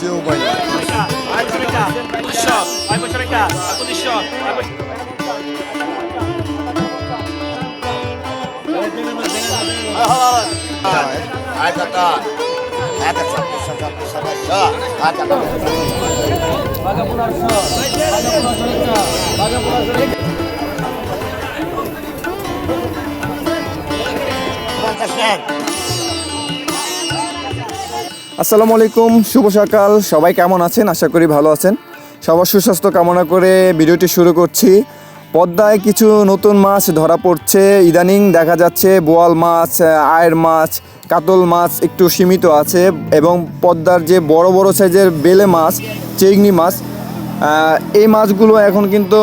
যে উপায় নেই। Agata, agata, agata, agata, agata. পঞ্চাশ নেন আসসালামু আলাইকুম, শুভ সকাল। সবাই কেমন আছেন? আশা করি ভালো আছেন। সবার সুস্বাস্থ্য কামনা করে ভিডিওটি শুরু করছি। পদ্মায় কিছু নতুন মাছ ধরা পড়ছে। ইদানিং দেখা যাচ্ছে বোয়াল মাছ, আয়ের মাছ, কাতল মাছ একটু সীমিত আছে এবং পদ্মার যে বড় বড় সাইজের বেলে মাছ চেংনি মাছ এই মাছগুলো এখন কিন্তু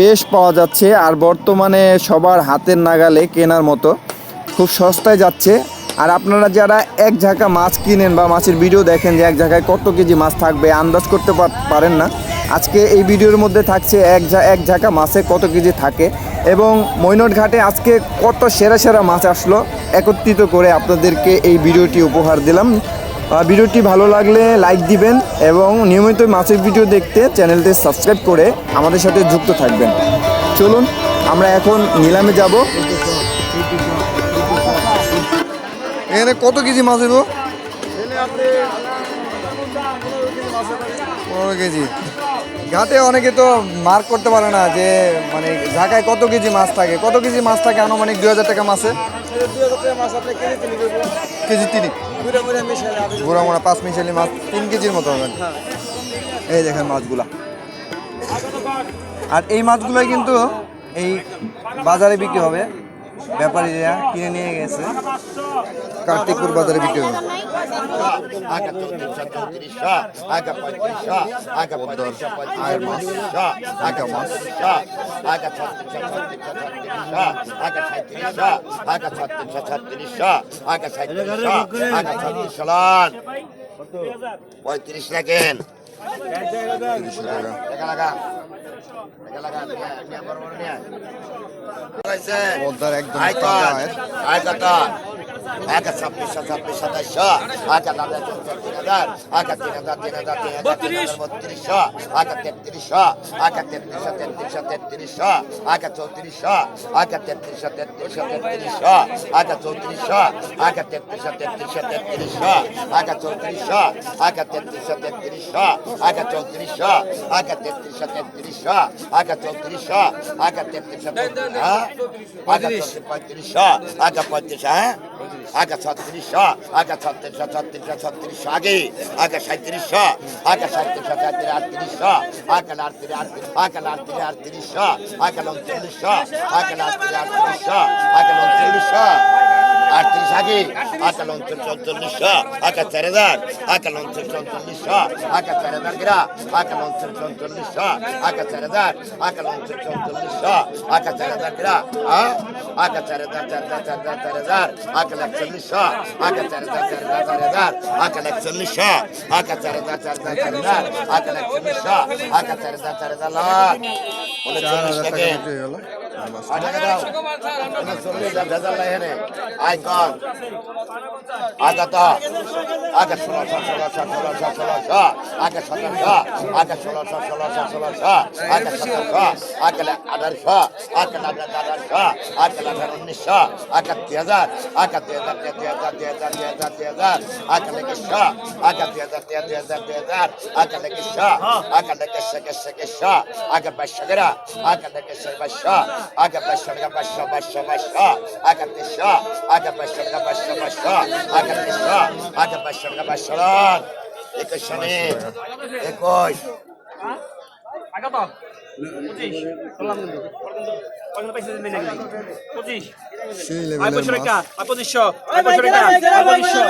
বেশ পাওয়া যাচ্ছে। আর বর্তমানে সবার হাতের নাগালে কেনার মতো। খুব সস্তায় যাচ্ছে। আর আপনারা যারা এক ঝাঁকা মাছ কিনেন বা মাছের ভিডিও দেখেন যে এক জায়গায় কত কেজি মাছ থাকবে, আন্দাজ করতে পার- পারেন না। আজকে এই ভিডিওর মধ্যে থাকছে এক ঝা এক ঝাঁকা মাছে কত কেজি থাকে এবং মৈনট ঘাটে আজকে কত সেরা সেরা মাছ আসলো। একত্রিত করে আপনাদেরকে এই ভিডিওটি উপহার দিলাম। ভিডিওটি ভালো লাগলে লাইক দিবেন এবং নিয়মিত মাছের ভিডিও দেখতে চ্যানেলটি সাবস্ক্রাইব করে আমাদের সাথে যুক্ত থাকবেন। চলুন, আমরা এখন নিলামে যাব। এখানে কত কেজি মাছ হইব? পনেরো কেজি। ঘাটে অনেকে তো মার্ক করতে পারে না যে মানে ঢাকায় কত কেজি মাছ থাকে? কত কেজি মাছ থাকে? আনুমানিক দুই হাজার টাকা মাছে। কেজি তিন গুড়া মোড়া পাঁচ মিশালি মাছ তিন কেজির মতো হবে। এই দেখেন মাছগুলা। আর এই মাছগুলোই কিন্তু এই বাজারে বিক্রি হবে। ব্যাপারীরা কিনে নিয়ে গেছে কার্তিকপুর বাজারে বিক্রি হবে পঁয়ত্রিশ রাখেন পদ্মার একদম আয় কত আগে ছাব্বিশশো ছাব্বিশ সাতাইশশো আগে দাদা তিন হাজার আগে তিন হাজার তিন হাজার তিন হাজার বত্রিশশো আগে তেত্রিশশো আগে তেত্রিশশো তেত্রিশশো তেত্রিশশো আগে চৌত্রিশশো আগে তেত্রিশশো তেত্রিশশো তেত্রিশশো আগে চৌত্রিশশো আগে তেত্রিশশো তেত্রিশশো তেত্রিশশো আগে চৌত্রিশশো আগে তেত্রিশশো তেত্রিশশো আগে চৌত্রিশশো আগে তেত্রিশশো তেত্রিশশো আগে চৌত্রিশশো আগে তেত্রিশশো হ্যাঁ? চৌত্রিশ পঁয়ত্রিশশো আগে পঁয়ত্রিশ হ্যাঁ? আগে ছত্রিশশো আগে ছত্রিশশো ছত্রিশশো ছত্রিশশো আগে। আগে সাঁত্রিশশো আগে সাঁত্রিশশো সাঁত্রিশ আটত্রিশশো আগে আটত্রিশ আটত্রিশ আগে আটত্রিশ আটত্রিশশো আগে উনচল্লিশশো আগে আটত্রিশ আটত্রিশশো আগে উনচল্লিশশো। আটত্রিশ আগে আগে উনচল্লিশ উনচল্লিশশো আগে চার হাজার আগে উনচল্লিশ উনচল্লিশশো আগে চার হাজার গিরা আগে উনচল্লিশ উনচল্লিশশো আগে চার হাজার আগে উনচল্লিশ উনচল্লিশশো আগে চার হাজার গিরা হ্যাঁ আগে চার হাজার চার হাজার চার হাজার চার হাজার আগে একচল্লিশশো আগে চার হাজার চার হাজার চার হাজার আগে একচল্লিশশো আগে চার হাজার চার হাজার চার হাজার আগে একচল্লিশশো আগে চার হাজার চার হাজার লাখ উনচল্লিশ টাকা আয় কর আগত আগে ষোলোশো ষোলোশো ষোলোশো ষোলোশো আগে সতেরোশো আগে ষোলোশো ষোলোশো ষোলোশো আগে সতেরোশো আগে আঠারোশো আগে আঠারোশো আগে আঠারো উনিশশো আগে দুই হাজার আগে দুই হাজার দুই হাজার দুই হাজার দুই হাজার দুই হাজার আগে লেগেশো আগে দুই হাজার দুই হাজার দুই হাজার আগে লেগেশো আগে লেগেশো গেছে গেছো আগে বাইশশো গেরা আগে লেগেশো বাইশশো আগে বাইশশো টাকা বাইশশো বাইশশো বাইশশো আগে তেইশশো টাকা বা শরৎ একুশ। একুশ সেই লেভেলের পঁচিশশো পঁচিশশো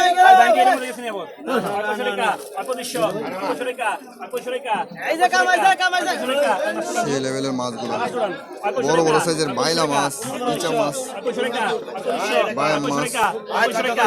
পঁচিশশো মাছগুলো বড় বড় সাইজের বাইলা মাছ ইচা মাছ বায়ান মাছ রেখা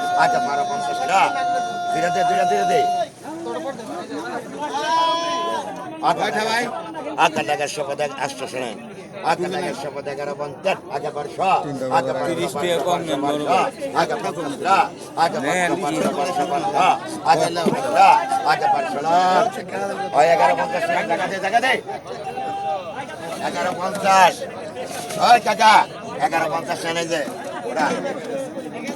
আচ্ছা বারো পঞ্চাশ টাকা। ধীরে দে ধীরে ধীরে দে। আচ্ছা ভাই। আচ্ছা টাকার শপথ আটশো শোনেন আচ্ছা টাকার শপথ এগারো পঞ্চাশ। আচ্ছা বারোশো। আচ্ছা তিরিশ টাকা কম নেন আচ্ছা পঞ্চাশ। আচ্ছা পাঁচশো পাঁচশো পাঁচশো আচ্ছা টাকা। আচ্ছা পাঁচশো ওই এগারো পঞ্চাশ টাকা টাকা দে টাকা দে। এগারো পঞ্চাশ। ওই কাকা এগারো পঞ্চাশ নেন যে ওরা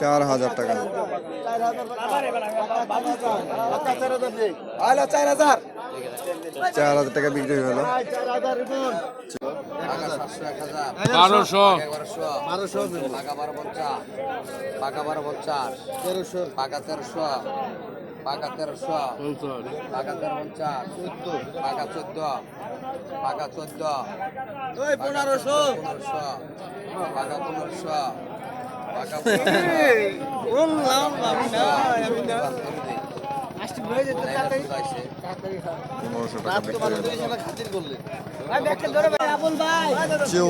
চার হাজার টাকা চার হাজার চার হাজার টাকা বিক্রি হয়ে গেল বারোশো বারোশো পাকা বারো পঞ্চাশ পাকা বারো পঞ্চাশ তেরোশো পাকা তেরোশো পাকা তেরোশো পাকা তেরো পঞ্চাশ পাকা চোদ্দ পাকা চোদ্দ পনেরোশো। পনেরোশো পাকা পনেরোশো পাকা টাকা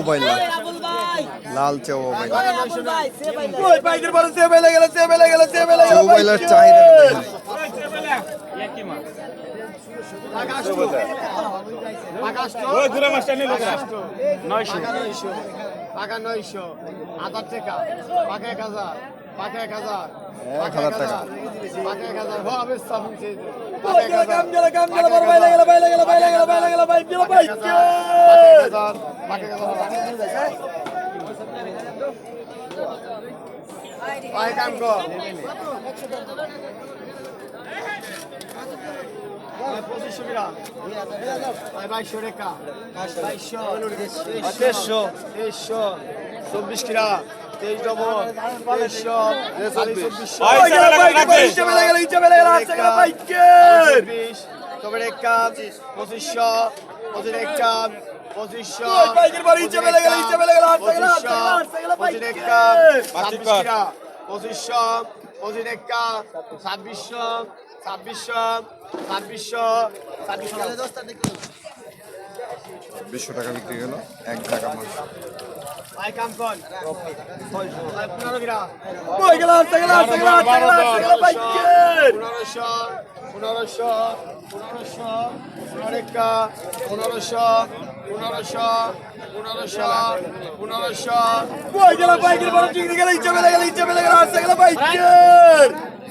বাইলা। লাল বাইলা। বাইলার চাহিদা দেখেন। ওই দূরে মাস্টার নিয়ে লোকেরা নয়শো পাকা নয়শো হাজার টাকা পাকা এক হাজার পাকা এক হাজার এক হাজার টাকা পাকা এক হাজার হবে সামনে কাম কর পঁচিশশো গ্রাম বাইশশো রেখা। বাইশশো। তেইশশো। তেইশশো। চব্বিশ কিরা। তেইশ ডবল তেইশশো। চব্বিশ। তবে একটা পঁচিশশো। পঁচিশ একটা পঁচিশশো। পঁচিশশো। পঁচিশ একটা ছাব্বিশশো। ছাব্বিশশো ছাব্বিশশো ছাব্বিশশো। টাকা বিক্রি গেল এক টাকা মাছ পনেরোশো পনেরোশো পনেরোশো পনেরোকা পনেরোশো পনেরোশো পনেরোশো পনেরোশো। বাইকের বড় চিংড়ি গেলে ইচ্ছে গেলে ইচ্ছে গেলে বাইকের।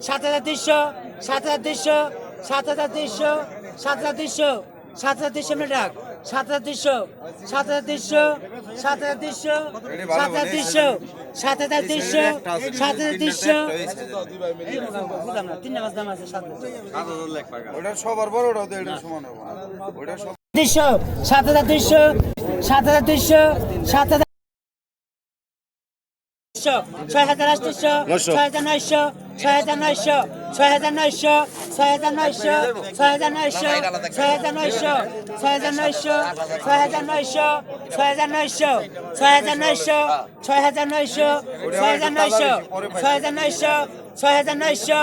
সাত হাজার তিনশো সাত হাজার তিনশো সাত হাজার তিনশো সাত হাজার তিনশো সাত হাজার তিনশো মিনিট ডাক সাত হাজার তিনশো সাত হাজার তিনশো সাত হাজার তিনশো সাত হাজার তিনশো সাত হাজার তিনশো সাত হাজার তিনশো তিনশো সাত হাজার তিনশো সাত হাজার তিনশো সাত হাজার ছয় হাজার আটশো ছয় হাজার নয়শো ছয় হাজার নয়শো ছয় হাজার নয়শো ছয় হাজার নয়শো ছয় হাজার নয়শো ছয় হাজার নয়শো ছয় হাজার নয়শো ছয় হাজার নয়শো ছয় হাজার নয়শো ছয় হাজার নয়শো ছয় হাজার নয়শো ছয় হাজার নয়শো ছয় হাজার নয়শো ছয় হাজার নয়শো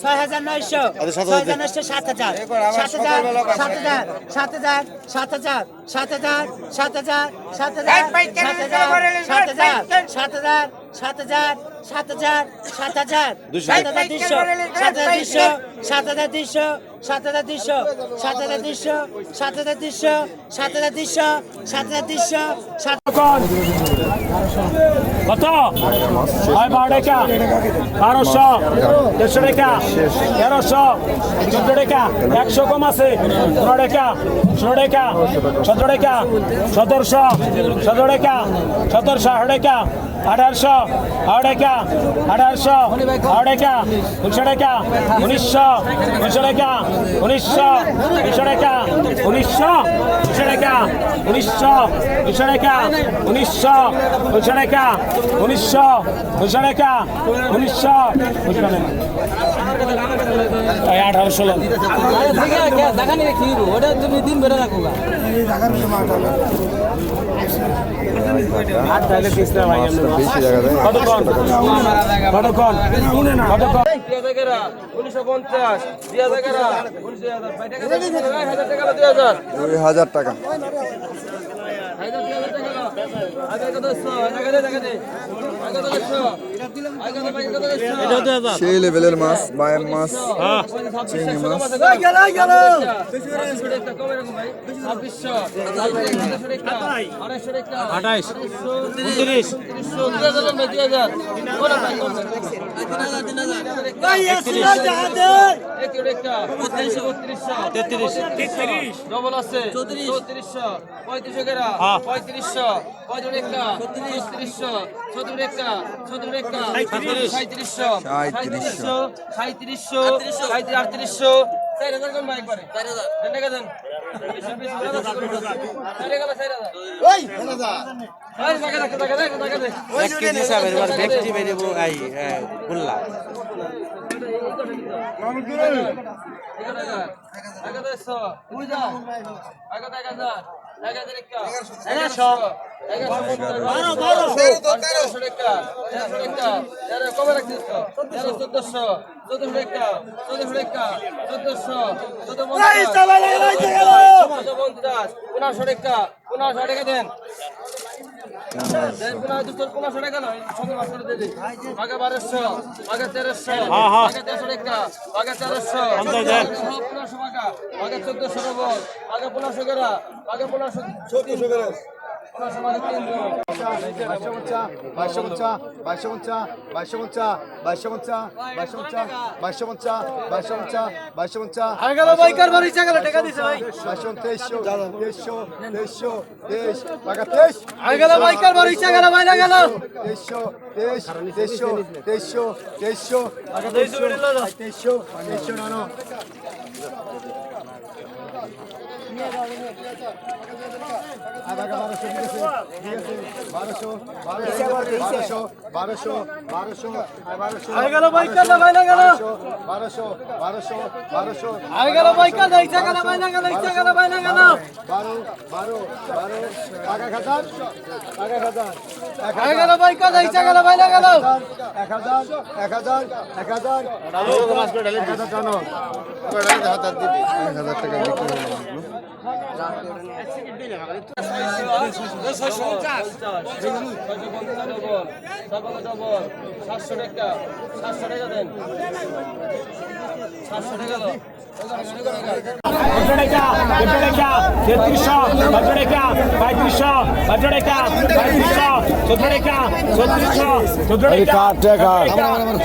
ছয় হাজার নয়শো ছয় হাজার নয়শো সাত হাজার সাত হাজার সাত হাজার সাত হাজার সাত হাজার সাত হাজার সাত হাজার সাত হাজার সাত হাজার সাত হাজার সাত হাজার সাত হাজার সাত হাজার সাত হাজার। সাত হাজার দুইশো সাত হাজার দুইশো সাত হাজার দুইশো সাত হাজার দুইশো সাত হাজার দুইশো সাত হাজার দুইশো সাত হাজার দুইশো সাত হাজার দুইশো সাত কত? হয় বারো টাকা। বারোশো দেড়শো টাকা। তেরোশো চোদ্দ টাকা। একশো কম আছে পনেরো টাকা। ষোলো টাকা সতেরো টাকা সতেরোশো সতেরো টাকা সতেরোশো আঠারো টাকা আঠারোশো আঠারো টাকা আঠারোশো আঠারো টাকা উনিশশো টাকা উনিশশো উনিশশো টাকা উনিশশো উনিশশো টাকা উনিশশো উনিশশো টাকা উনিশশো উনিশশো টাকা উনিশশো উনিশশো আঠারো ষোলো। দেখানি রেখি ওটা তুমি দিন বেড়ে রাখো দুই হাজার টাকা। সেই লেভেলের মাছ বায়াম মাছ চিংড়ি মাছ। আঠাইশ। উনত্রিশ। তেত্রিশ। ডবল আছে। চৌত্রিশশো। পঁয়ত্রিশশো গেরা হ্যাঁ। পঁয়ত্রিশশো ছত্রিশশো চতুরেকা চতুরেকা সাঁত্রিশশো সাঁত্রিশশো। সাঁত্রিশশো আটত্রিশশো। চার হাজার কম ভাই একবারে চার হাজার। টাকা দেন। এক কেজি সাবের মার দেখছি বেরিয়ে আই বললা আগত এক হাজার। আগত এক হাজার। চোদ্দশো চোদ্দশো টাকা চোদ্দশো টাকা চোদ্দশো চোদ্দ পঞ্চাশ পনেরোশো টাকা পনেরোশো টাকা দেন চোদ্দশো আগে পনেরোশো আগে পনেরোশো চোদ্দশো তেইশশো তেইশশো তেইশশো এক হাজার এক হাজার এক হাজার। এক হাজার টাকা। বিক্রি সাতশো টাকা সাতশো টাকা দেন সাতশো টাকা তেত্রিশশো ভদ্ররেখা পঁয়ত্রিশশো ভদ্ররেখা পঁয়ত্রিশশো চোদ্দরেখা চৌত্রিশশো চোদ্দরেখা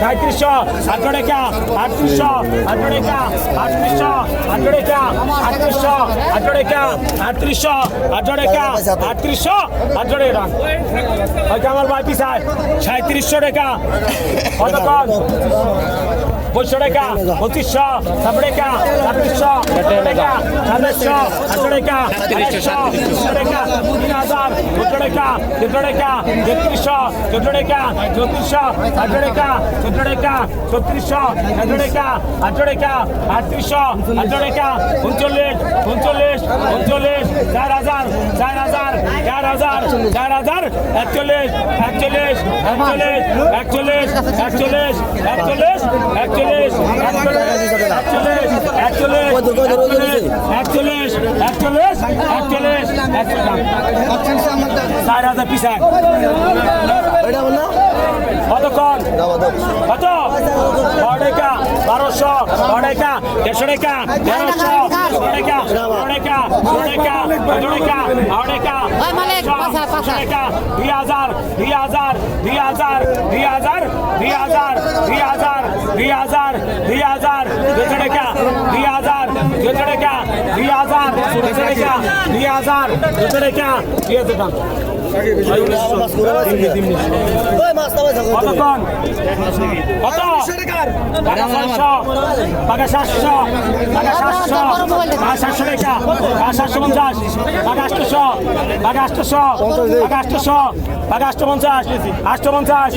সাঁত্রিশশো ভদ্ররেখা আটত্রিশশো ভদ্ররেখা আটত্রিশশো ভদ্ররেখা আটত্রিশশো ভদ্ররেখা আটত্রিশশো ভদ্ররেখা আটত্রিশশো ভদ্ররেখা হয়তো আমার বাকি স্যার সাঁত্রিশশো টাকা। কতক্ষণ পঁচিশশো টাকা পঁচিশশো সব টাকা ছাব্বিশশো টাকা ছাব্বিশশো আটশো টাকা তিরিশশো টাকা তিন হাজার চোদ্দ টাকা তেত্রিশশো টাকা চৌত্রিশশো চোদ্দ টাকা ছত্রিশশো আটশো টাকা আটত্রিশশো আটশো টাকা উনচল্লিশ উনচল্লিশ উনচল্লিশ চার হাজার চার হাজার চার হাজার চার হাজার একচল্লিশ একচল্লিশ একচল্লিশ একচল্লিশ একচল্লিশ একচল্লিশ একচল্লিশ একচল্লিশ একচল্লিশ একচল্লিশ একচল্লিশ একচল্লিশ একচল্লিশ চার হাজার পিসায় কতক্ষণ কত টাকা বারোশো টাকা দেড়শো টাকা তেরোশো টাকা টাকা টাকা টাকা টাকা টাকা দুই হাজার দুই হাজার দুই হাজার দুই হাজার দুই হাজার দুই হাজার দুই হাজার দুই হাজার দুশো টাকা দুই হাজার দুশো টাকা দুই হাজার দুশো টাকা দুই হাজার দুশো টাকা দুই হাজার টাকা কতক্ষণ কত টাকা সাতশো টাকা সাতশো টাকা সাতশো টাকা সাতশো টাকা টাকা সাতশো পঞ্চাশ টাকা আটশোশো টাকা আটশোশো টাকা আটশোশো টাকা আটশো পঞ্চাশ আটশো পঞ্চাশ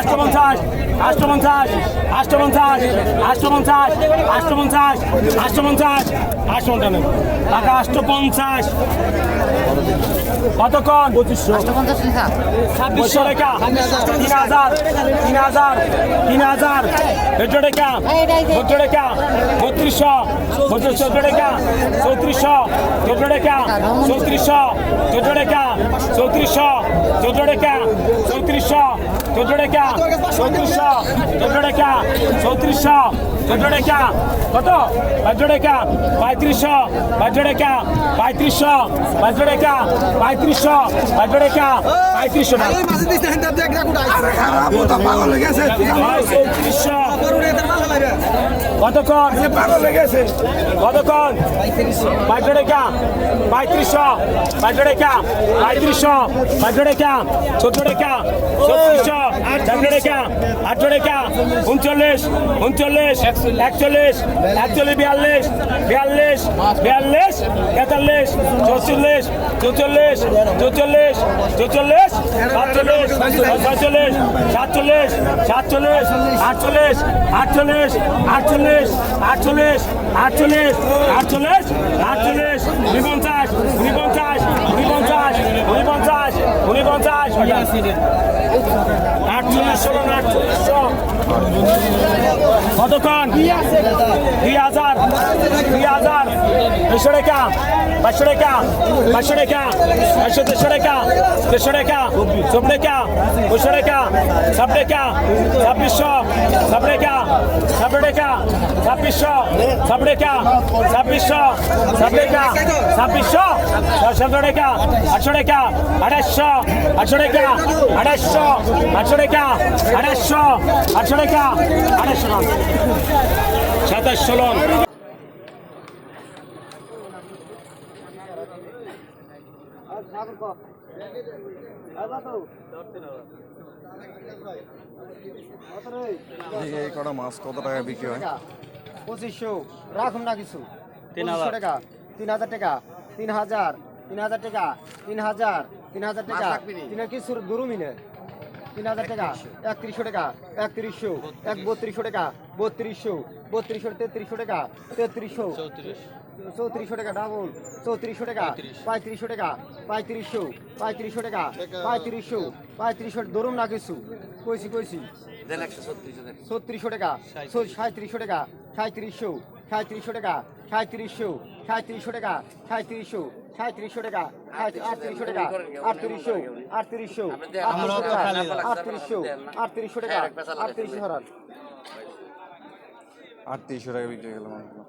আটশো পঞ্চাশ আটশো পঞ্চাশ, আটশো আটশো আটশো আটশো আটশো টাকা আটশো পঞ্চাশ। কতক্ষণ পঁচিশশো ছাব্বিশশো টাকা। তিন হাজার তিন হাজার তিন হাজার। চোদ্দ টাকা চোদ্দ টাকা, বত্রিশশো বত্রিশ চোদ্দ টাকা, চৌত্রিশশো, চোদ্দ টাকা, চৌত্রিশশো, চোদ্দ টাকা, চৌত্রিশশো, চোদ্দ টাকা, চৌত্রিশশো চোদ্দ টাকা চৌত্রিশশো চোদ্দ টাকা চৌত্রিশশো চোদ্দ টাকা। কত কতক্ষণ? কতক্ষণ? চোদ্দ আটশো টাকা উনচল্লিশ উনচল্লিশ, একচল্লিশ একচল্লিশ, বিয়াল্লিশ বিয়াল্লিশ বিয়াল্লিশ, তেতাল্লিশ, চৌচল্লিশ চৌচল্লিশ চৌচল্লিশ চৌচল্লিশ, সাতচল্লিশ সাতচল্লিশ সাতচল্লিশ সাতচল্লিশ, আটচল্লিশ আটচল্লিশ আটচল্লিশ আটচল্লিশ আটচল্লিশ আটচল্লিশ আটচল্লিশ উনপঞ্চাশ উনপঞ্চাশ উনপঞ্চাশ উনপঞ্চাশ উনপঞ্চাশ কতক্ষণ? দুই হাজার দুই হাজার দুশো টাকা, পাঁচশো টাকা পাঁচশো টাকা, পাঁচশো দেড়শো টাকা দেড়শো টাকা, সব টাকা দুশো টাকা, সব টাকা, ছাব্বিশশো, সব টাকা সব টাকা, ছাব্বিশশো, সব টাকা, ছাব্বিশশো আড়াইশো আটশো টাকা আড়াইশো সাতাশশো লোন এই কটা মাছ কত টাকা বিক্রি হয়? পঁচিশশো। রাখুন না কিছু। তিন হাজার। টাকা তিন হাজার টাকা তিন হাজার তিন হাজার টাকা তিন হাজার তিন হাজার টাকা তিন কি দুরু মিনে তিন হাজার টাকা একত্রিশশো টাকা একত্রিশশো এক বত্রিশশো টাকা বত্রিশশো বত্রিশশো তেত্রিশশো টাকা তেত্রিশশো চৌত্রিশশো টাকা ডাবল চৌত্রিশশো টাকা পঁয়ত্রিশশো টাকা পঁয়ত্রিশশো পঁয়ত্রিশশো টাকা পঁয়ত্রিশশো পঁয়ত্রিশশো ধরুন না কিছু। কইছি কইছি। ছত্রিশশো টাকা সাঁত্রিশশো টাকা সাঁত্রিশশো সাঁত্রিশশো টাকা সাঁত্রিশশো সাঁত্রিশশো টাকা সাঁত্রিশশো সাঁত্রিশশো টাকা। আটত্রিশশো টাকা। আটত্রিশশো আটত্রিশশো আটত্রিশশো আটত্রিশশো টাকা। আটত্রিশশো হারান আটত্রিশশো টাকা বিক্রি হয়ে গেল মাছগুলো